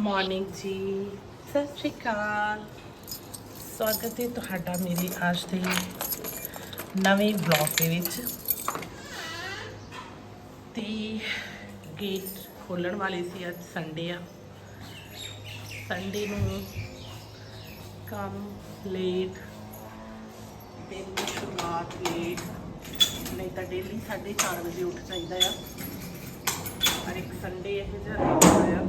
Morning ਜੀ ਸਤਿ ਸ਼੍ਰੀ ਅਕਾਲ। ਸਵਾਗਤ ਹੈ ਤੁਹਾਡਾ ਮੇਰੇ ਅੱਜ ਦੇ ਨਵੇਂ ਵਲੌਗ ਦੇ ਵਿੱਚ। ਤੇ ਗੇਟ ਖੋਲਣ ਵਾਲੇ ਸੀ ਅੱਜ ਸੰਡੇ ਆ। ਸੰਡੇ ਨੂੰ ਕੰਮ ਲੇਟ ਦਿਨ ਦੀ ਸ਼ੁਰੂਆਤ ਲੇਟ ਨਹੀਂ ਤਾਂ ਡੇਲੀ 4:30 ਵਜੇ ਉੱਠ ਜਾਂਦਾ ਆ। ਪਰ ਇੱਕ ਸੰਡੇ ਇਹ ਜਿਹਾ ਆ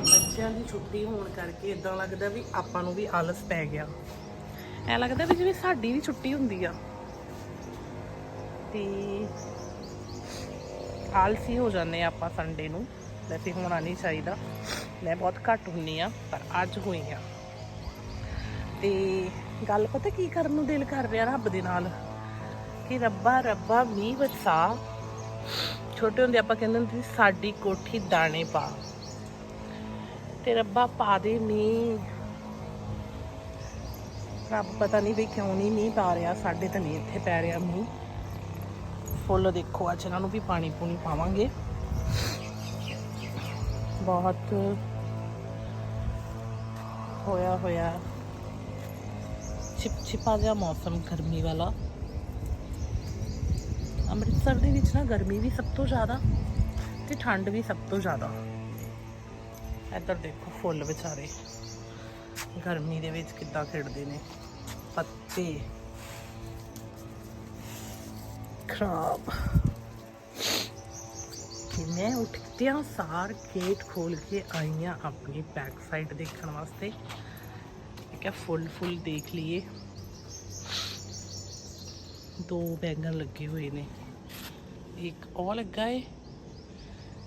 ਬੱਚਿਆਂ ਦੀ ਛੁੱਟੀ ਹੋਣ ਕਰਕੇ ਇਦਾਂ ਲੱਗਦਾ ਵੀ ਆਪਾਂ ਨੂੰ ਵੀ ਆਲਸ ਪੈ ਗਿਆ। ਐ ਲੱਗਦਾ ਵੀ ਜਿਵੇਂ ਸਾਡੀ ਵੀ ਛੁੱਟੀ ਹੁੰਦੀ ਆ। ਤੇ ਆਲਸੀ ਹੋ ਜਾਂਦੇ ਆਪਾਂ ਸੰਡੇ ਨੂੰ। ਵੈਸੇ ਹੋਣਾ ਨਹੀਂ ਚਾਹੀਦਾ। ਮੈਂ ਬਹੁਤ ਘੱਟ ਹੁੰਨੀ ਆ, ਪਰ ਅੱਜ ਹੋਈ ਆ। ਤੇ ਗੱਲ ਪਤਾ ਕੀ ਕਰਨ ਨੂੰ ਦਿਲ ਕਰ ਰਿਹਾ ਰੱਬ ਦੇ ਨਾਲ? ਕਿ ਰੱਬਾ ਰੱਬਾ ਮੀਂਹ ਵਰਸਾ। ਛੋਟੇ ਹੁੰਦੇ ਆਪਾਂ ਕਹਿੰਦੇ ਹੁੰਦੇ ਸੀ, ਸਾਡੀ ਕੋਠੀ ਦਾਣੇ ਪਾ। ਤੇ ਰੱਬਾ ਪਾ ਦੇ ਮੀਂਹ। ਰੱਬ ਪਤਾ ਨਹੀਂ ਵੀ ਕਿਉਂ ਨਹੀਂ ਮੀਂਹ ਪਾ ਰਿਹਾ, ਸਾਡੇ ਤਾਂ ਨਹੀਂ ਇੱਥੇ ਪੈ ਰਿਹਾ ਮੀਂਹ। ਫੁੱਲ ਦੇਖੋ, ਅੱਜ ਇਹਨਾਂ ਨੂੰ ਵੀ ਪਾਣੀ ਪੂਣੀ ਪਾਵਾਂਗੇ। ਬਹੁਤ ਹੋਇਆ ਹੋਇਆ ਚਿਪਚਿਪਾ ਜਿਹਾ ਮੌਸਮ ਗਰਮੀ ਵਾਲਾ। ਅੰਮ੍ਰਿਤਸਰ ਦੇ ਵਿੱਚ ਨਾ ਗਰਮੀ ਵੀ ਸਭ ਤੋਂ ਜ਼ਿਆਦਾ ਤੇ ਠੰਡ ਵੀ ਸਭ ਤੋਂ ਜ਼ਿਆਦਾ। ਇੱਧਰ ਦੇਖੋ ਫੁੱਲ ਵਿਚਾਰੇ। ਗਰਮੀ ਦੇ ਵਿੱਚ ਕਿੱਦਾਂ ਖਿੜਦੇ ਨੇ। ਪੱਤੇ। ਖਰਾਬ। ਮੈਂ ਉੱਠਦਿਆਂ ਸਾਰ ਗੇਟ ਖੋਲ ਕੇ ਆਈਆਂ ਆਪਣੀ ਬੈਕ ਸਾਈਡ ਦੇਖਣ ਵਾਸਤੇ। ਮੈਂ ਕਿਹਾ ਫੁੱਲ ਫੁੱਲ ਦੇਖ ਲਈਏ। ਦੋ ਬੈਂਗਣ ਲੱਗੇ ਹੋਏ ਨੇ। ਇੱਕ ਉਹ ਲੱਗਾ ਏ,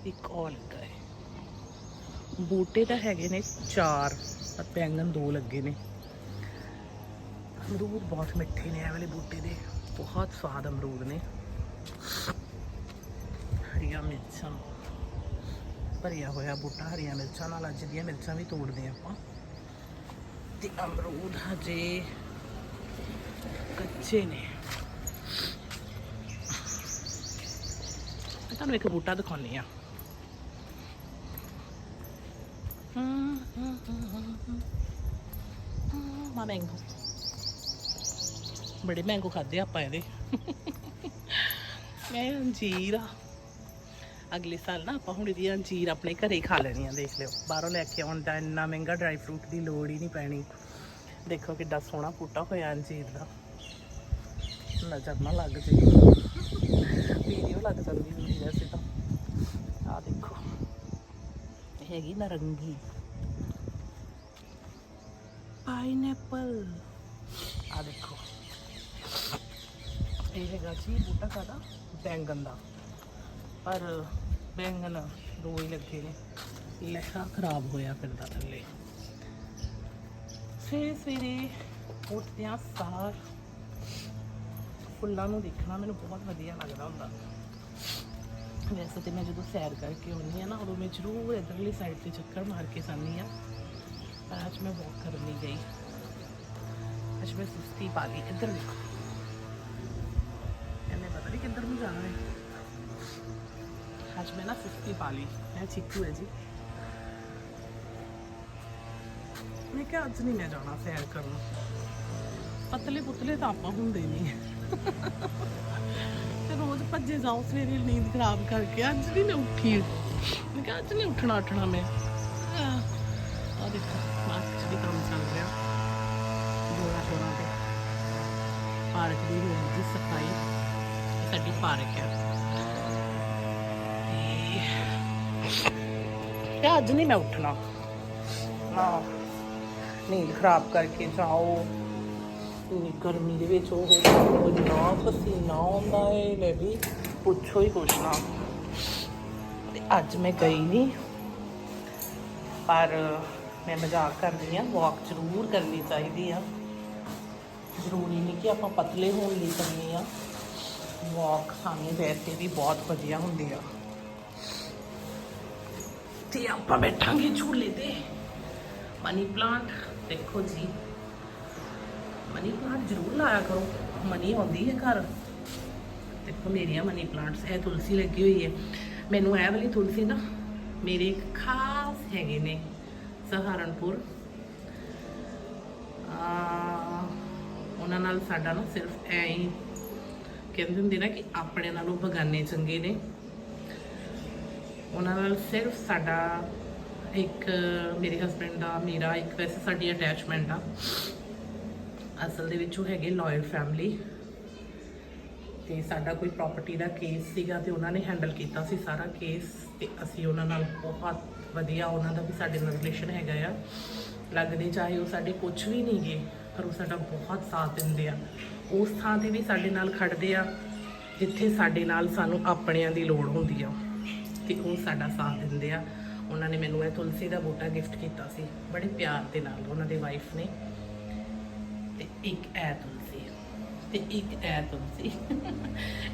ਇੱਕ ਉਹ ਲੱਗਾ ਏ। ਬੂਟੇ ਤਾਂ ਹੈਗੇ ਨੇ ਚਾਰ ਪਰ ਬੈਂਗਣ ਦੋ ਲੱਗੇ ਨੇ। ਅਮਰੂਦ ਬਹੁਤ ਮਿੱਠੇ ਨੇ, ਇਹ ਵਾਲੇ ਬੂਟੇ ਦੇ। ਬਹੁਤ ਸਵਾਦ ਅਮਰੂਦ ਨੇ। ਹਰੀਆਂ ਮਿਰਚਾਂ, ਭਰਿਆ ਹੋਇਆ ਬੂਟਾ, ਹਰੀਆਂ ਮਿਰਚਾਂ ਨਾਲ ਅੱਜ ਦੀਆਂ ਮਿਰਚਾਂ ਵੀ ਤੋੜਦੇ ਹਾਂ ਆਪਾਂ। ਤੇ ਅਮਰੂਦ ਹਜੇ ਕੱਚੇ ਨੇ। ਤੁਹਾਨੂੰ ਇੱਕ ਬੂਟਾ ਦਿਖਾਉਣੀ ਆ ਮਾ ਮੈਂਗੋ ਬੜੇ ਮੈਂਗੋ ਖਾਦੇ ਆਪਾਂ ਇਹਦੇ। ਮੈਂ ਅੰਜੀਰ ਆ। ਅਗਲੇ ਸਾਲ ਨਾ ਆਪਾਂ ਹੁਣ ਇਹਦੀ ਅੰਜੀਰ ਆਪਣੇ ਘਰੇ ਹੀ ਖਾ ਲੈਣੀ ਆ, ਦੇਖ ਲਿਓ। ਬਾਹਰੋਂ ਲੈ ਕੇ ਆਉਣ ਦਾ ਇੰਨਾ ਮਹਿੰਗਾ ਡਰਾਈ ਫਰੂਟ ਦੀ ਲੋੜ ਹੀ ਨਹੀਂ ਪੈਣੀ। ਦੇਖੋ ਕਿੱਡਾ ਸੋਹਣਾ ਬੂਟਾ ਹੋਇਆ ਅੰਜੀਰ ਦਾ। ਨਜ਼ਰ ਨਾ ਲੱਗ ਜੇ। ਵੀਡੀਓ ਲੱਗ ਸਕਦੀ ਹੁੰਦੀ ਵੈਸੇ ਤਾਂ। ਆ ਦੇਖੋ। ਹੈਗੀ ਨਾਰੰਗੀ। ਪਾਈਨਐਪਲ ਆ ਦੇਖੋ। ਇਹ ਹੈਗਾ ਜੀ ਬੂਟਾ ਸਾਡਾ ਬੈਂਗਨ ਦਾ। ਪਰ ਬੈਂਗਨ ਦੋ ਹੀ ਲੱਗੇ ਨੇ। ਲਹਿਰਾ ਖਰਾਬ ਹੋਇਆ ਫਿਰਦਾ ਥੱਲੇ। ਸਵੇਰੇ ਸਵੇਰੇ ਉੱਠਦਿਆਂ ਸਾਰ ਫੁੱਲਾਂ ਨੂੰ ਦੇਖਣਾ ਮੈਨੂੰ ਬਹੁਤ ਵਧੀਆ ਲੱਗਦਾ ਹੁੰਦਾ। ਵੈਸੇ ਤੇ ਮੈਂ ਜਦੋਂ ਸੈਰ ਕਰਕੇ ਆਉਂਦੀ ਆ ਨਾ, ਉਦੋਂ ਮੈਂ ਜ਼ਰੂਰ ਇਧਰਲੀ ਸਾਈਡ ਤੇ ਚੱਕਰ ਮਾਰ ਕੇ ਜਾਂਦੀ ਆ ਪਰ ਅੱਜ ਮੈਂ ਵਾਕ ਕਰਨ ਨਹੀਂ ਗਈ। ਅੱਜ ਮੈਂ ਸੁਸਤੀ ਪਾ ਲਈ ਇੱਧਰ ਦੇਖੋ। ਇਹਨੇ ਪਤਾ ਨਹੀਂ ਕਿੱਧਰ ਨੂੰ ਜਾਣਾ ਹੈ। ਅੱਜ ਮੈਂ ਨਾ ਸੁਸਤੀ ਪਾ ਲਈ। ਮੈਂ ਚਿੱਕੂ ਹੈ ਜੀ। ਮੈਂ ਕਿਹਾ ਅੱਜ ਨਹੀਂ ਮੈਂ ਜਾਣਾ ਸੈਰ ਕਰਨ। ਪਤਲੇ ਪੁਤਲੇ ਤਾਂ ਆਪਾਂ ਹੁੰਦੇ ਨਹੀਂ ਤੇ ਭੱਜੇ ਜਾਓ, ਸਵੇਰੇ ਨੀਂਦ ਖਰਾਬ ਕਰਕੇ। ਅੱਜ ਵੀ ਨਾ ਉੱਠੀ ਮੈਂ ਕਿਹਾ, ਅੱਜ ਨਹੀਂ ਉੱਠਣਾ ਉੱਠਣਾ ਮੈਂ। ਆ ਦੇਖੋ ਮਾਸਕ 'ਚ ਵੀ ਕੰਮ ਚੱਲ ਰਿਹਾ। ਜੋੜਾ ਜੋੜਾ ਤੇ ਪਾਰਕ ਦੀ ਹੋ ਗਈ ਸਫ਼ਾਈ। ਇਹ ਸਾਡੀ ਪਾਰਕ ਹੈ ਤੇ ਤੇ ਅੱਜ ਨਹੀਂ ਮੈਂ ਉੱਠਣਾ। ਨਾ, ਨੀਂਦ ਖਰਾਬ ਕਰਕੇ ਜਾਓ। ਇੰਨੀ ਗਰਮੀ ਦੇ ਵਿੱਚ ਉਹ ਹੋ ਨਾ ਪਸੀਨਾ ਆਉਂਦਾ ਏ ਲੈ ਵੀ ਪੁੱਛੋ ਹੀ ਕੁਛ ਨਾ ਤੇ ਅੱਜ ਮੈਂ ਗਈ ਨਹੀਂ ਪਰ ਮੈਂ ਮਜ਼ਾਕ ਕਰਦੀ ਆ ਵਾਕ ਜ਼ਰੂਰ ਕਰਨੀ ਚਾਹੀਦੀ ਆ ਜ਼ਰੂਰੀ ਨਹੀਂ ਕਿ ਆਪਾਂ ਪਤਲੇ ਹੋਣ ਲਈ ਕਰਨੀ ਆ ਵਾਕ ਸਾਨੂੰ ਵੈਸੇ ਵੀ ਬਹੁਤ ਵਧੀਆ ਹੁੰਦੀ ਆ ਤੇ ਆਪਾਂ ਬੈਠਾਂਗੇ ਝੂਲੇ ਤੇ ਮਨੀ ਪਲਾਂਟ ਦੇਖੋ ਜੀ ਮਨੀ ਪਲਾਂਟ ਜ਼ਰੂਰ ਲਾਇਆ ਕਰੋ ਮਨੀ ਆਉਂਦੀ ਹੈ ਘਰ। ਦੇਖੋ ਮੇਰੀਆਂ ਮਨੀ ਪਲਾਂਟਸ, ਇਹ ਤੁਲਸੀ ਲੱਗੀ ਹੋਈ ਹੈ। ਮੈਨੂੰ ਇਹ ਵਾਲੀ ਤੁਲਸੀ ਨਾ ਮੇਰੇ ਇੱਕ ਖਾਸ ਹੈਗੇ ਨੇ, ਸਹਾਰਨਪੁਰ। ਆ, ਉਹਨਾਂ ਨਾਲ ਸਾਡਾ ਨਾ ਸਿਰਫ ਐ ਹੀ ਕਹਿੰਦੇ ਹੁੰਦੇ ਨਾ ਕਿ ਆਪਣੇ ਨਾਲੋਂ ਬਗਾਨੇ ਚੰਗੇ ਨੇ। ਉਹਨਾਂ ਨਾਲ ਸਿਰਫ ਸਾਡਾ ਇੱਕ, ਮੇਰੇ ਹਸਬੰਡ ਦਾ, ਮੇਰਾ ਇੱਕ ਵੈਸੇ ਸਾਡੀ ਅਟੈਚਮੈਂਟ ਆ। ਅਸਲ ਦੇ ਵਿੱਚ ਉਹ ਹੈਗੇ ਲਾਇਰ ਫੈਮਿਲੀ। ਤੇ ਸਾਡਾ ਕੋਈ ਪ੍ਰਾਪਰਟੀ ਦਾ ਕੇਸ ਸੀਗਾ ਤੇ ਉਹਨਾਂ ਨੇ ਹੈਂਡਲ ਕੀਤਾ ਸੀ ਸਾਰਾ ਕੇਸ ਤੇ ਅਸੀਂ ਉਹਨਾਂ ਨਾਲ ਬਹੁਤ ਵਧੀਆ ਉਹਨਾਂ ਦਾ ਵੀ ਸਾਡੇ ਨਾਲ ਰਿਲੇਸ਼ਨ ਹੈਗਾ ਆ। ਲੱਗਦੇ ਚਾਹੇ ਉਹ ਸਾਡੇ ਕੁਝ ਵੀ ਨਹੀਂ ਗੇ, ਪਰ ਉਹ ਸਾਡਾ ਬਹੁਤ ਸਾਥ ਦਿੰਦੇ ਆ। ਉਸ ਥਾਂ ਤੇ ਵੀ ਸਾਡੇ ਨਾਲ ਖੜਦੇ ਆ, ਜਿੱਥੇ ਸਾਡੇ ਨਾਲ ਸਾਨੂੰ ਆਪਣਿਆਂ ਦੀ ਲੋੜ ਹੁੰਦੀ ਆ। ਤੇ ਉਹ ਸਾਡਾ ਸਾਥ ਦਿੰਦੇ ਆ। ਉਹਨਾਂ ਨੇ ਮੈਨੂੰ ਇਹ ਤੁਲਸੀ ਦਾ ਬੂਟਾ ਗਿਫਟ ਕੀਤਾ ਸੀ। ਬੜੇ ਪਿਆਰ ਦੇ ਨਾਲ ਉਹਨਾਂ ਦੇ ਵਾਈਫ ਨੇ। ਤੇ ਇੱਕ ਐ ਤੁਲਸੀ ਤੇ ਇੱਕ ਐ ਤੁਲਸੀ।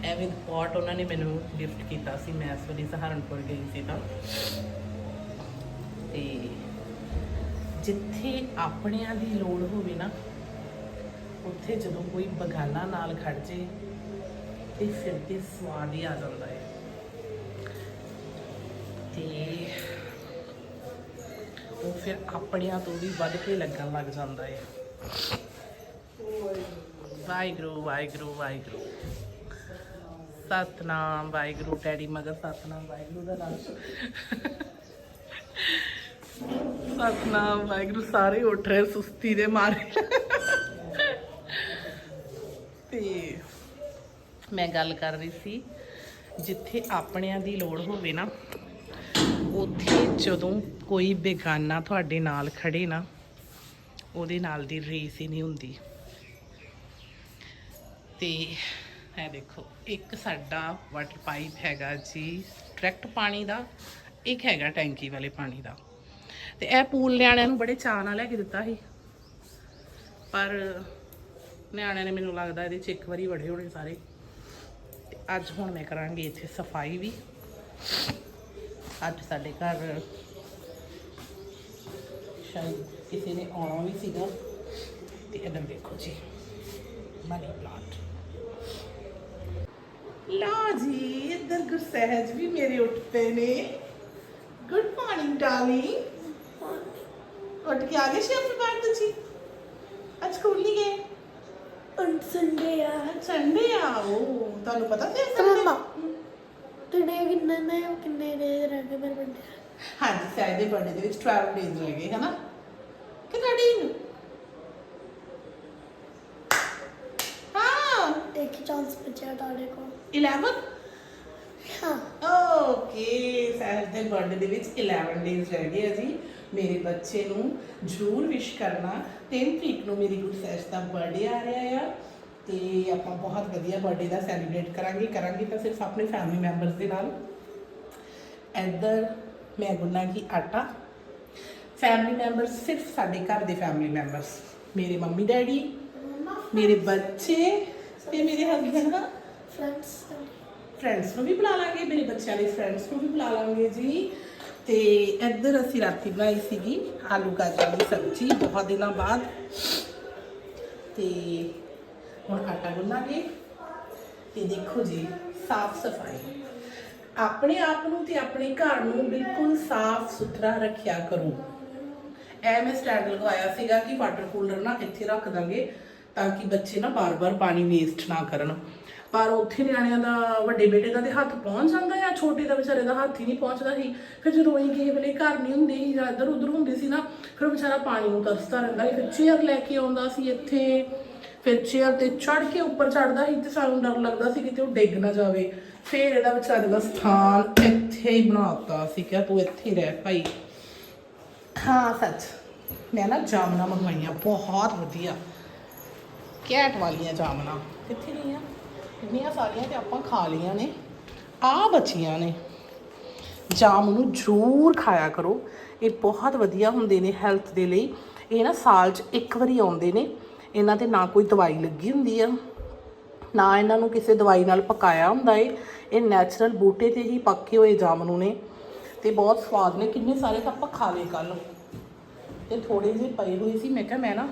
ਐ ਵਿਦ ਪੋਟ ਉਹਨਾਂ ਨੇ ਮੈਨੂੰ ਗਿਫਟ ਕੀਤਾ ਸੀ। ਮੈਂ ਇਸ ਵਾਰੀ ਸਹਾਰਨਪੁਰ ਗਈ ਸੀ ਤਾਂ। ਤੇ ਜਿੱਥੇ ਆਪਣਿਆਂ ਦੀ ਲੋੜ ਹੋਵੇ ਨਾ, ਉੱਥੇ ਜਦੋਂ ਕੋਈ ਬਗਾਨਾ ਨਾਲ ਖੜ ਜੇ, ਤੇ ਫਿਰ ਤੇ ਸਵਾਦ ਹੀ ਆ ਜਾਂਦਾ ਹੈ ਤੇ ਉਹ ਫਿਰ ਆਪਣਿਆਂ ਤੋਂ ਵੀ ਵੱਧ ਕੇ ਲੱਗਣ ਲੱਗ ਜਾਂਦਾ ਹੈ ਵਾਹਿਗੁਰੂ ਵਾਹਿਗੁਰੂ ਵਾਹਿਗੁਰੂ। ਸਤਨਾਮ ਵਾਹਿਗੁਰੂ, ਡੈਡੀ ਮਗਰ ਸਤਨਾਮ ਵਾਹਿਗੁਰੂ ਦਾ ਨਾਮ। ਸਤਨਾਮ ਵਾਹਿਗੁਰੂ, ਸਾਰੇ ਉੱਠ ਰਹੇ ਸੁਸਤੀ ਦੇ ਮਾਰੇ। ਤੇ ਮੈਂ ਗੱਲ ਕਰ ਰਹੀ ਸੀ, ਜਿੱਥੇ ਆਪਣਿਆਂ ਦੀ ਲੋੜ ਹੋਵੇ ਨਾ, ਉੱਥੇ ਜਦੋਂ ਕੋਈ ਬੇਗਾਨਾ ਤੁਹਾਡੇ ਨਾਲ ਖੜੇ ਨਾ, ਉਹਦੇ ਨਾਲ ਦੀ ਰੀਸ ਹੀ ਨਹੀਂ ਹੁੰਦੀ। ਤੇ ਇਹ ਦੇਖੋ, ਇੱਕ ਸਾਡਾ ਵਾਟਰ ਪਾਈਪ ਹੈਗਾ ਜੀ ਡਾਇਰੈਕਟ ਪਾਣੀ ਦਾ, ਇੱਕ ਹੈਗਾ ਟੈਂਕੀ ਵਾਲੇ ਪਾਣੀ ਦਾ। ਤੇ ਇਹ ਪੂਲ ਨਿਆਣਿਆਂ ਨੂੰ ਬੜੇ ਚਾਅ ਨਾਲ ਲੈ ਕੇ ਦਿੱਤਾ ਸੀ। ਪਰ ਨਿਆਣਿਆਂ ਨੇ ਮੈਨੂੰ ਲੱਗਦਾ ਇਹਦੇ ਚ ਇੱਕ ਵਾਰੀ ਵੜੇ ਹੋਣੇ ਸਾਰੇ। ਤੇ ਅੱਜ ਹੁਣ ਮੈਂ ਕਰਾਂਗੀ ਇੱਥੇ ਸਫ਼ਾਈ ਵੀ। ਅੱਜ ਸਾਡੇ ਘਰ ਸ਼ਾਇਦ ਕਿਸੇ ਨੇ ਆਉਣਾ ਵੀ ਸੀਗਾ। ਤੇ ਇਧਰ ਦੇਖੋ ਜੀ ਮਨੀ ਪਲਾਂਟ ਲਾ ਜੀ ਇੱਧਰ ਗੁਰਸਹਿਜ ਵੀ ਮੇਰੇ ਉੱਠ ਪਏ ਨੇ। ਗੁੱਡ ਮਾਰਨਿੰਗ ਡਾਰਲਿੰਗ ਉੱਠ ਕੇ ਆ ਗਏ ਸੀ ਆਪਣੇ ਬਾਹਰ ਤੁਸੀਂ? ਅੱਜ ਸਕੂਲ ਨਹੀਂ ਗਏ? On Sunday, yeah. ਅੱਜ ਸੰਡੇ ਆ? ਉਹ ਤੁਹਾਨੂੰ ਪਤਾ ਤੇ Sunday? Mama. Today, ਕਿੰਨੇ ਨੇ ਕਿੰਨੇ ਦੇ ਰਹਿ ਗਏ ਮੇਰੇ ਬੰਦੇ। ਹਾਂਜੀ ਸੈਟਰਡੇ ਬਰਥਡੇ ਦੇ ਵਿੱਚ 12 ਡੇਜ਼ ਰਹਿ ਗਏ ਹਨਾ? ਕਿ 13 ਬਚਿਆ ਤੁਹਾਡੇ ਕੋਲ? 11 ਹਾਂ। ਓਕੇ ਸਾਇਦ ਦੇ ਬਰਥਡੇ ਦੇ ਵਿੱਚ 11 ਡੇਜ਼ ਰਹਿ ਗਏ ਆ ਜੀ। ਮੇਰੇ ਬੱਚੇ ਨੂੰ ਜ਼ਰੂਰ ਵਿਸ਼ ਕਰਨਾ। 3 ਤਰੀਕ ਨੂੰ ਮੇਰੀ ਗੁੱਡ ਸੈਸ਼ ਦਾ ਬਰਥਡੇ ਆ ਰਿਹਾ ਆ। ਤੇ ਆਪਾਂ ਬਹੁਤ ਵਧੀਆ ਬਰਥਡੇ ਦਾ ਸੈਲੀਬ੍ਰੇਟ ਕਰਾਂਗੇ। ਕਰਾਂਗੇ ਤਾਂ ਸਿਰਫ ਆਪਣੇ ਫੈਮਿਲੀ ਮੈਂਬਰਸ ਦੇ ਨਾਲ। ਇੱਧਰ ਮੈਂ ਗੁੰਨਾਂਗੀ ਆਟਾ। ਫੈਮਿਲੀ ਮੈਂਬਰਸ ਸਿਰਫ ਸਾਡੇ ਘਰ ਦੇ ਫੈਮਿਲੀ ਮੈਂਬਰਸ ਮੇਰੇ ਮੰਮੀ ਡੈਡੀ ਮੇਰੇ ਬੱਚੇ ਤੇ ਮੇਰੇ ਹਸਬੰਡ ਦਾ ਫਰੈਂਡਸ ਫਰੈਂਡਸ ਨੂੰ ਵੀ ਬੁਲਾ ਲਾਂਗੇ ਮੇਰੇ ਬੱਚਿਆਂ ਦੇ ਫਰੈਂਡਸ ਨੂੰ ਵੀ ਬੁਲਾ ਲਾਂਗੇ ਜੀ। ਤੇ ਇੱਧਰ ਅਸੀਂ ਰਾਤੀ ਬਣਾਈ ਸੀਗੀ ਆਲੂ ਗਾਜਰ ਦੀ ਸਬਜ਼ੀ ਬਹੁਤ ਦਿਨਾਂ ਬਾਅਦ। ਤੇ ਹੁਣ ਆਟਾ ਗੁੰਨਾਂਗੇ। ਤੇ ਦੇਖੋ ਜੀ ਸਾਫ਼ ਸਫ਼ਾਈ। ਆਪਣੇ ਆਪ ਨੂੰ ਤੇ ਆਪਣੇ ਘਰ ਨੂੰ ਬਿਲਕੁਲ ਸਾਫ਼ ਸੁਥਰਾ ਰੱਖਿਆ ਕਰੋ। ਐ ਮੈਂ ਸਟੈਂਡ ਲਗਵਾਇਆ ਸੀਗਾ ਕਿ ਵਾਟਰ ਕੂਲਰ ਨਾ ਇੱਥੇ ਰੱਖ ਦਾਂਗੇ। ਤਾਂ ਕਿ ਬੱਚੇ ਨਾ ਬਾਰ-ਬਾਰ ਪਾਣੀ ਵੇਸਟ ਨਾ ਕਰਨ। ਪਰ ਉੱਥੇ ਨਿਆਣਿਆਂ ਦਾ, ਵੱਡੇ ਬੇਟੇ ਦਾ ਤੇ ਹੱਥ ਪਹੁੰਚ ਜਾਂਦਾ ਆ ਛੋਟੇ ਦਾ ਵਿਚਾਰੇ ਦਾ ਹੱਥ ਹੀ ਨਹੀਂ ਪਹੁੰਚਦਾ ਸੀ। ਫਿਰ ਜਦੋਂ ਅਸੀਂ ਕਿਸੇ ਵੇਲੇ ਘਰ ਨਹੀਂ ਹੁੰਦੇ ਸੀ ਜਾਂ ਇੱਧਰ ਉੱਧਰ ਹੁੰਦੇ ਸੀ ਨਾ, ਫਿਰ ਉਹ ਵਿਚਾਰਾ ਪਾਣੀ ਨੂੰ ਤਰਸਦਾ ਰਹਿੰਦਾ ਸੀ। ਫਿਰ ਚੇਅਰ ਲੈ ਕੇ ਆਉਂਦਾ ਸੀ ਇੱਥੇ। ਫਿਰ ਚੇਅਰ ਤੇ ਚੜ ਕੇ ਉੱਪਰ ਚੜਦਾ ਸੀ ਤੇ ਸਾਨੂੰ ਡਰ ਲੱਗਦਾ ਸੀ ਕਿਤੇ ਉਹ ਡਿੱਗ ਨਾ ਜਾਵੇ। ਫਿਰ ਇਹਦਾ ਵਿਚਾਰੇ ਦਾ ਸਥਾਨ ਇੱਥੇ ਹੀ ਬਣਾਤਾ ਸੀ ਕਿ ਤੂੰ ਇੱਥੇ ਰਹਿ ਭਾਈ। ਹਾਂ ਸੱਚ, ਮੈਂ ਨਾ ਜਾਮਨਾ ਮੰਗਵਾਈਆਂ, ਬਹੁਤ ਵਧੀਆ। ਕੈਟ ਵਾਲੀਆਂ ਜਾਮਨਾ ਕਿੱਥੇ ਗਈਆਂ ਕਿੰਨੀਆਂ ਸਾਰੀਆਂ ਤੇ ਆਪਾਂ ਖਾ ਲਈਆਂ ਨੇ। ਆ ਬਚੀਆਂ ਨੇ। ਜਾਮ ਨੂੰ ਜ਼ਰੂਰ ਖਾਇਆ ਕਰੋ। ਇਹ ਬਹੁਤ ਵਧੀਆ ਹੁੰਦੇ ਨੇ ਹੈਲਥ ਦੇ ਲਈ। ਇਹ ਨਾ ਸਾਲ 'ਚ ਇੱਕ ਵਾਰੀ ਆਉਂਦੇ ਨੇ। ਇਹਨਾਂ ਤੇ ਨਾ ਕੋਈ ਦਵਾਈ ਲੱਗੀ ਹੁੰਦੀ ਆ। ਨਾ ਇਹਨਾਂ ਨੂੰ ਕਿਸੇ ਦਵਾਈ ਨਾਲ ਪਕਾਇਆ ਹੁੰਦਾ ਏ। ਇਹ ਨੈਚੁਰਲ ਬੂਟੇ ਤੇ ਹੀ ਪੱਕੇ ਹੋਏ ਜਾਮਨੂ ਨੇ। ਤੇ ਬਹੁਤ ਸਵਾਦ ਨੇ। ਕਿੰਨੇ ਸਾਰੇ ਤਾਂ ਆਪਾਂ ਖਾ ਲਏ ਕੱਲ ਤੇ ਥੋੜੇ ਜਿਹੇ ਪਏ ਹੋਏ ਸੀ। ਮੈਂ ਕਿਹਾ ਮੈਂ ਨਾ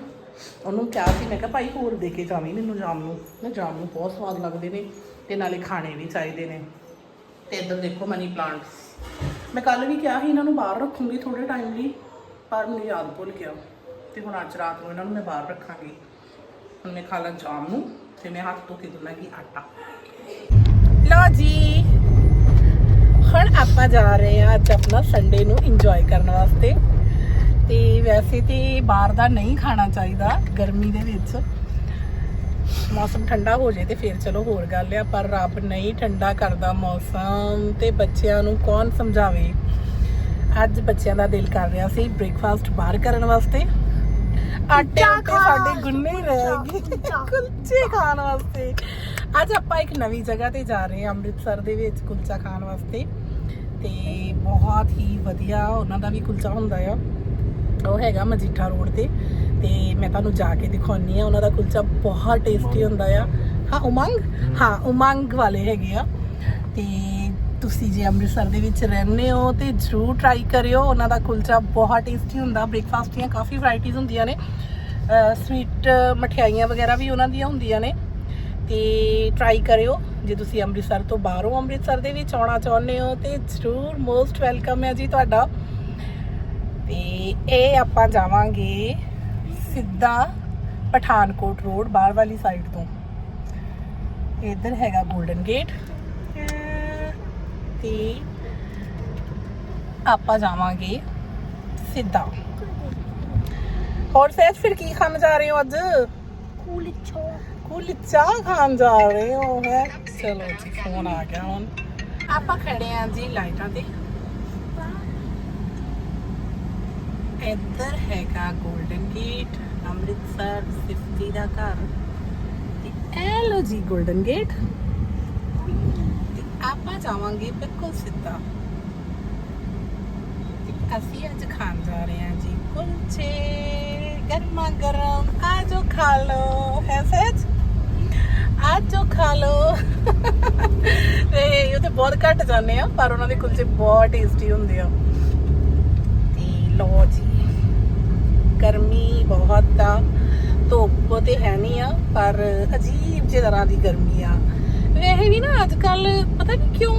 ਉਹਨੂੰ ਕਿਹਾ ਸੀ, ਮੈਂ ਕਿਹਾ ਭਾਈ ਹੋਰ ਦੇ ਕੇ ਜਾਵੀਂ ਮੈਨੂੰ ਜਾਮ ਨੂੰ। ਨਾ ਜਾਮ ਨੂੰ ਬਹੁਤ ਸਵਾਦ ਲੱਗਦੇ ਨੇ ਤੇ ਨਾਲੇ ਖਾਣੇ ਵੀ ਚਾਹੀਦੇ ਨੇ। ਤੇ ਇੱਧਰ ਦੇਖੋ ਮਨੀ ਪਲਾਂਟਸ ਮੈਂ ਕੱਲ ਵੀ ਕਿਹਾ ਸੀ ਇਹਨਾਂ ਨੂੰ ਬਾਹਰ ਰੱਖੂੰਗੀ ਥੋੜੇ ਟਾਈਮ ਲਈ, ਪਰ ਮੈਨੂੰ ਯਾਦ ਭੁੱਲ ਗਿਆ। ਤੇ ਹੁਣ ਅੱਜ ਰਾਤ ਨੂੰ ਇਹਨਾਂ ਨੂੰ ਮੈਂ ਬਾਹਰ ਰੱਖਾਂਗੀ। ਹੁਣ ਮੈਂ ਖਾ ਲਾਂ ਸ਼ਾਮ ਨੂੰ ਤੇ ਮੈਂ ਹੱਥ ਧੋ ਕੇ ਗੁੰਨਾਂਗੀ ਆਟਾ। ਲਓ ਜੀ। ਹੁਣ ਆਪਾਂ ਜਾ ਰਹੇ ਆ ਅੱਜ ਆਪਣਾ ਸੰਡੇ ਨੂੰ ਇੰਜੋਏ ਕਰਨ ਵਾਸਤੇ। ਤੇ ਵੈਸੇ ਤੇ ਬਾਹਰ ਦਾ ਨਹੀਂ ਖਾਣਾ ਚਾਹੀਦਾ ਗਰਮੀ ਦੇ ਵਿੱਚ। ਮੌਸਮ ਠੰਡਾ ਹੋ ਜੇ ਤੇ ਫਿਰ ਚਲੋ ਹੋਰ ਗੱਲ ਆ ਪਰ ਰੱਬ ਨਹੀਂ ਠੰਡਾ ਕਰਦਾ ਮੌਸਮ ਤੇ ਬੱਚਿਆਂ ਨੂੰ ਕੌਣ ਸਮਝਾਵੇ? ਅੱਜ ਬੱਚਿਆਂ ਦਾ ਦਿਲ ਕਰ ਰਿਹਾ ਸੀ ਬ੍ਰੇਕਫਾਸਟ ਬਾਹਰ ਕਰਨ ਵਾਸਤੇ। ਆਟੇ ਉੱਤੇ ਸਾਡੇ ਗੁੰਨੇ ਰਹਿ ਗਏ। ਕੁਲਚੇ ਖਾਣ ਵਾਸਤੇ। ਅੱਜ ਆਪਾਂ ਇੱਕ ਨਵੀਂ ਜਗ੍ਹਾ ਤੇ ਜਾ ਰਹੇ ਹਾਂ ਅੰਮ੍ਰਿਤਸਰ ਦੇ ਵਿੱਚ ਕੁਲਚਾ ਖਾਣ ਵਾਸਤੇ। ਤੇ ਬਹੁਤ ਹੀ ਵਧੀਆ ਉਹਨਾਂ ਦਾ ਵੀ ਕੁਲਚਾ ਹੁੰਦਾ ਆ। ਉਹ ਹੈਗਾ ਮਜੀਠਾ ਰੋਡ ਤੇ ਤੇ ਮੈਂ ਤੁਹਾਨੂੰ ਜਾ ਕੇ ਦਿਖਾਉਣੀ ਆ ਉਹਨਾਂ ਦਾ ਕੁਲਚਾ ਬਹੁਤ ਟੇਸਟੀ ਹੁੰਦਾ ਆ। ਹਾਂ ਉਮੰਗ? ਹਾਂ। ਉਮੰਗ ਵਾਲੇ ਹੈਗੇ ਆ। ਤੇ ਤੁਸੀਂ ਜੇ ਅੰਮ੍ਰਿਤਸਰ ਦੇ ਵਿੱਚ ਰਹਿੰਦੇ ਹੋ ਤੇ ਜਰੂਰ ਟਰਾਈ ਕਰਿਓ ਉਹਨਾਂ ਦਾ ਕੁਲਚਾ ਬਹੁਤ ਟੇਸਟੀ ਹੁੰਦਾ ਬ੍ਰੇਕਫਾਸਟ ਦੀਆਂ ਕਾਫੀ ਵੈਰਾਈਟੀਆਂ ਹੁੰਦੀਆਂ ਨੇ। ਸਵੀਟ ਮਠਿਆਈਆਂ ਵਗੈਰਾ ਵੀ ਉਹਨਾਂ ਦੀਆਂ ਹੁੰਦੀਆਂ ਨੇ। ਤੇ ਟਰਾਈ ਕਰਿਓ ਜੇ ਤੁਸੀਂ ਅੰਮ੍ਰਿਤਸਰ ਤੋਂ ਬਾਹਰੋਂ ਅੰਮ੍ਰਿਤਸਰ ਦੇ ਵਿੱਚ ਆਉਣਾ ਚਾਹੁੰਦੇ ਹੋ ਤੇ ਜਰੂਰ ਮੋਸਟ ਵੈਲਕਮ ਹੈ ਜੀ ਤੁਹਾਡਾ। ਤੇ ਇਹ ਆਪਾਂ ਜਾਵਾਂਗੇ ਸਿੱਧਾ ਪਠਾਨਕੋਟ ਰੋਡ ਬਾਹਰ ਵਾਲੀ ਸਾਈਡ ਤੋਂ। ਇੱਧਰ ਹੈਗਾ 골ਡਨ ਗੇਟ ਤੇ ਆਪਾਂ ਜਾਵਾਂਗੇ ਸਿੱਧਾ। ਹੋਰ ਸਹਿਜ ਫਿਰ ਕੀ ਖਾਣ ਜਾ ਰਹੇ ਹੋ ਅੱਜ? ਕੁਲਚਾ। ਕੁਲਚਾ ਖਾਣ ਜਾ ਰਹੇ ਹੋ ਹੈ? ਚਲੋ ਜੀ ਫੋਨ ਆ ਗਿਆ ਹੁਣ। ਆਪਾਂ ਖੜੇ ਆਂ ਜੀ ਲਾਈਟਾਂ ਤੇ। ਇੱਧਰ ਹੈਗਾ 골ਡਨ ਗੇਟ ਅੰਮ੍ਰਿਤਸਰ ਸਿਫਤੀ ਦਾ ਘਰ। ਤੇ ਇਹ ਲੋ ਜੀ 골ਡਨ ਗੇਟ ਤੇ ਆਪਾਂ ਜਾਵਾਂਗੇ ਬਿਲਕੁਲ ਸਿੱਧਾ। ਅਸੀਂ ਅੱਜ ਖਾਣ ਜਾ ਰਹੇ ਹਾਂ ਜੀ ਕੁਲਚੇ। ਗਰਮਾ ਗਰਮ ਆ ਜੋ ਖਾ ਲੋ ਹੈ ਸੱਚ ਆਜੋ ਖਾ ਲੋ ਤੇ ਇਹ ਬਹੁਤ ਘੱਟ ਜਾਂਦੇ ਆ ਪਰ ਉਹਨਾਂ ਦੇ ਕੁਲਚੇ ਬਹੁਤ ਟੇਸਟੀ ਹੁੰਦੇ ਆ। ਤੇ ਲੋ ਗਰਮੀ ਬਹੁਤ ਆ, ਧੁੱਪ ਤੇ ਹੈ ਨਹੀਂ ਆ, ਪਰ ਅਜੀਬ ਜਿਹੀ ਤਰ੍ਹਾਂ ਦੀ ਗਰਮੀ ਆ। ਵੈਸੇ ਵੀ ਨਾ ਅੱਜ ਕੱਲ ਪਤਾ ਨਹੀਂ ਕਿਉਂ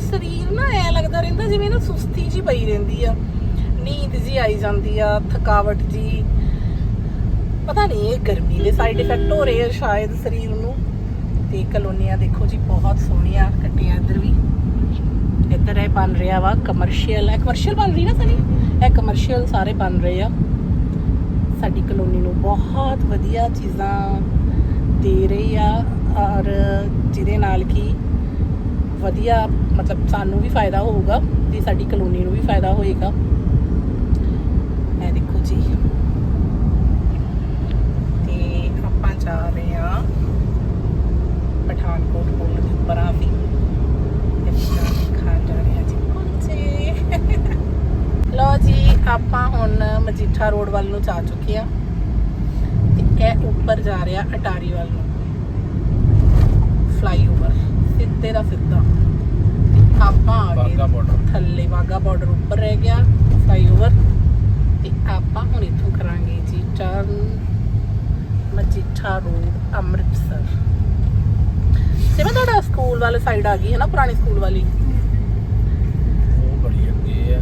ਸਰੀਰ ਨਾ ਐ ਲੱਗਦਾ ਰਹਿੰਦਾ ਜਿਵੇਂ ਨਾ ਸੁਸਤੀ ਜੀ ਪਈ ਰਹਿੰਦੀ ਆ। ਨੀਂਦ ਜੀ ਆਈ ਜਾਂਦੀ ਆ, ਥਕਾਵਟ ਜੀ ਪਤਾ ਨਹੀਂ ਇਹ ਗਰਮੀ ਦੇ ਸਾਈਡ ਇਫੈਕਟ ਹੋ ਰਹੇ ਆ ਸ਼ਾਇਦ ਸਰੀਰ ਨੂੰ। ਤੇ ਕਲੋਨੀਆਂ ਦੇਖੋ ਜੀ, ਬਹੁਤ ਸੋਹਣੀਆਂ ਕੱਟੀਆਂ ਇੱਧਰ ਵੀ। ਇੱਧਰ ਇਹ ਬਣ ਰਿਹਾ ਵਾ ਕਮਰਸ਼ੀਅਲ ਇਹ ਕਮਰਸ਼ੀਅਲ ਬਣ ਰਹੀ ਨਾ ਸਨੀ? ਇਹ ਕਮਰਸ਼ੀਅਲ ਸਾਰੇ ਬਣ ਰਹੇ ਆ। ਸਾਡੀ ਕਲੋਨੀ ਨੂੰ ਬਹੁਤ ਵਧੀਆ ਚੀਜ਼ਾਂ ਦੇ ਰਹੀ ਆ ਔਰ ਜਿਹਦੇ ਨਾਲ ਕਿ ਵਧੀਆ ਮਤਲਬ ਸਾਨੂੰ ਵੀ ਫਾਇਦਾ ਹੋਊਗਾ ਤੇ ਸਾਡੀ ਕਲੋਨੀ ਨੂੰ ਵੀ ਫਾਇਦਾ ਹੋਏਗਾ। ਇਹ ਦੇਖੋ ਜੀ। ਤੇ ਆਪਾਂ ਜਾ ਰਹੇ ਆ ਪਠਾਨਕੋਟ ਪੁਲ ਦੇ ਉੱਪਰ ਆ ਵੀ ਇੱਥੇ ਖਾਣ ਜਾ ਰਹੇ ਆ ਜੀ ਕੁਲਚੇ ਲੋ ਜੀ ਆਪਾਂ ਹੁਣ ਮਜੀਠਾ ਰੋਡ ਵੱਲ ਨੂੰ ਜਾ ਚੁੱਕੇ ਆ ਤੇ ਇਹ ਉੱਪਰ ਜਾ ਰਿਹਾ ਅਟਾਰੀ ਵੱਲ ਨੂੰ। ਫਲਾਈਓਵਰ ਸਿੱਧੇ ਦਾ ਸਿੱਧਾ। ਆਪਾਂ ਆ ਗਏ। ਥੱਲੇ ਵਾਗਾ ਬਾਰਡਰ ਉੱਪਰ ਰਹਿ ਗਿਆ ਫਲਾਈਓਵਰ ਤੇ ਆਪਾਂ ਹੁਣ ਇੱਥੋਂ ਕਰਾਂਗੇ ਜੀ ਟਰਨ ਮਜੀਠਾ ਰੋਡ ਅੰਮ੍ਰਿਤਸਰ। ਜਿਵੇਂ ਤੁਹਾਡਾ ਸਕੂਲ ਵਾਲੇ ਸਾਈਡ ਆ ਗਈ ਹੈ ਨਾ ਪੁਰਾਣੀ ਸਕੂਲ ਵਾਲੀ ਉਹ ਬੜੀ ਅੱਗੇ ਆ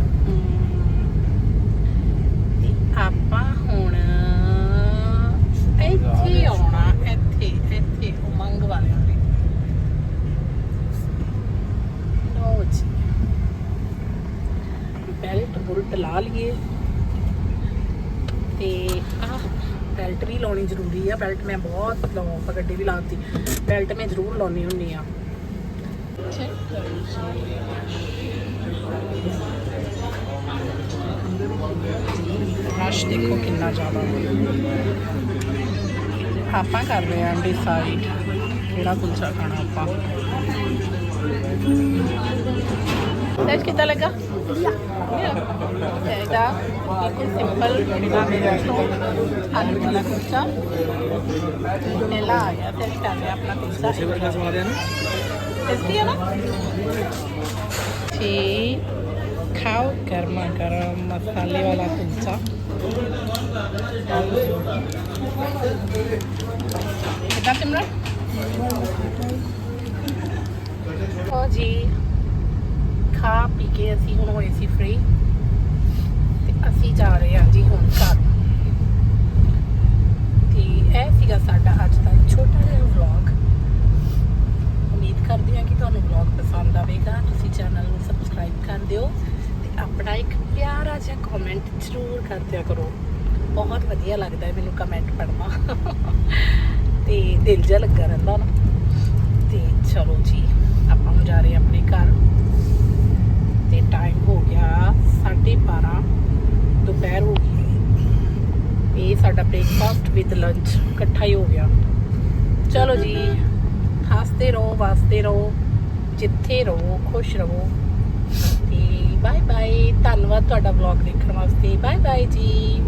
ਤੇ ਆਪਾਂ ਹੁਣ ਇੱਥੇ ਆਉਣਾ ਇੱਥੇ ਇੱਥੇ ਉਮੰਗ ਵਾਲਿਆਂ ਦੇ। ਲਓ ਜੀ। ਬੈਲਟ ਬੁਲਟ ਲਾ ਲਈਏ। ਤੇ ਆਹ ਬੈਲਟ ਵੀ ਲਾਉਣੀ ਜ਼ਰੂਰੀ ਆ। ਬੈਲਟ ਮੈਂ ਬਹੁਤ ਲਾਉਂ ਗੱਡੀ ਵੀ ਲਾਤੀ। ਬੈਲਟ ਮੈਂ ਜ਼ਰੂਰ ਲਾਉਣੀ ਹੁੰਨੀ ਆ। ਚੈੱਕ ਕਰੋ ਜੀ ਰਸ਼ ਦੇਖੋ ਕਿੰਨਾ ਜ਼ਿਆਦਾ ਆਪਾਂ ਕਰ ਰਹੇ ਹਾਂ ਡਿਸਾਈਡ ਕਿਹੜਾ ਕੁਲਚਾ ਖਾਣਾ ਆਪਾਂ ਸੱਚ ਕਿੱਦਾਂ ਲੱਗਾ ਇਹਦਾ ਬਿਲਕੁਲ ਸਿੰਪਲ ਆਲੂ ਵਾਲਾ ਕੁਲਚਾ ਇਹਲਾ ਆਇਆ ਤੇ ਅਸੀਂ ਕਰ ਰਹੇ ਹਾਂ ਆਪਣਾ ਕੁਲਚਾ ਸਵਾਦ ਹੈ ਨਾ ਟੇਸਟੀ ਹੈ ਨਾ ਜੀ ਖਾਓ ਗਰਮਾ ਗਰਮ ਮਸਾਲੇ ਵਾਲਾ ਕੁਲਚਾ ਕਿੱਦਾਂ ਸਿਮਰਨ? ਹੋ ਜੀ, ਖਾ ਪੀ ਕੇ ਅਸੀਂ ਹੁਣ ਹੋਏ ਸੀ ਫ੍ਰੀ ਤੇ ਅਸੀਂ ਜਾ ਰਹੇ ਹਾਂ ਜੀ ਹੁਣ ਘਰ। ਤੇ ਇਹ ਸੀਗਾ ਸਾਡਾ ਅੱਜ ਦਾ ਛੋਟਾ ਜਿਹਾ ਵਲੌਗ ਉਮੀਦ ਕਰਦੇ ਹਾਂ ਕਿ ਤੁਹਾਨੂੰ ਵਲੌਗ ਪਸੰਦ ਆਵੇਗਾ। ਤੁਸੀਂ ਚੈਨਲ ਨੂੰ ਸਬਸਕ੍ਰਾਈਬ ਕਰ ਦਿਓ। ਆਪਣਾ ਇੱਕ ਪਿਆਰਾ ਜਿਹਾ ਕਮੈਂਟ ਜ਼ਰੂਰ ਕਰ ਦਿਆ ਕਰੋ। ਬਹੁਤ ਵਧੀਆ ਲੱਗਦਾ ਹੈ ਮੈਨੂੰ ਕਮੈਂਟ ਪੜ੍ਹਨਾ। ਤੇ ਦਿਲ ਜਿਹਾ ਲੱਗਾ ਰਹਿੰਦਾ ਨਾ। ਤੇ ਚਲੋ ਜੀ, ਆਪਾਂ ਨੂੰ ਜਾ ਰਹੇ ਆਪਣੇ ਘਰ। ਤੇ ਟਾਈਮ ਹੋ ਗਿਆ 12:30 ਦੁਪਹਿਰ ਹੋ ਗਈ। ਇਹ ਸਾਡਾ ਬ੍ਰੇਕਫਾਸਟ ਵਿਦ ਲੰਚ ਇਕੱਠਾ ਹੀ ਹੋ ਗਿਆ। ਚਲੋ ਜੀ, ਹੱਸਦੇ ਰਹੋ, ਵਸਦੇ ਰਹੋ, ਜਿੱਥੇ ਰਹੋ, ਖੁਸ਼ ਰਹੋ। ਤੇ ਬਾਏ ਬਾਏ ਧੰਨਵਾਦ ਤੁਹਾਡਾ ਵਲੌਗ ਦੇਖਣ ਵਾਸਤੇ। ਬਾਏ ਬਾਏ ਜੀ।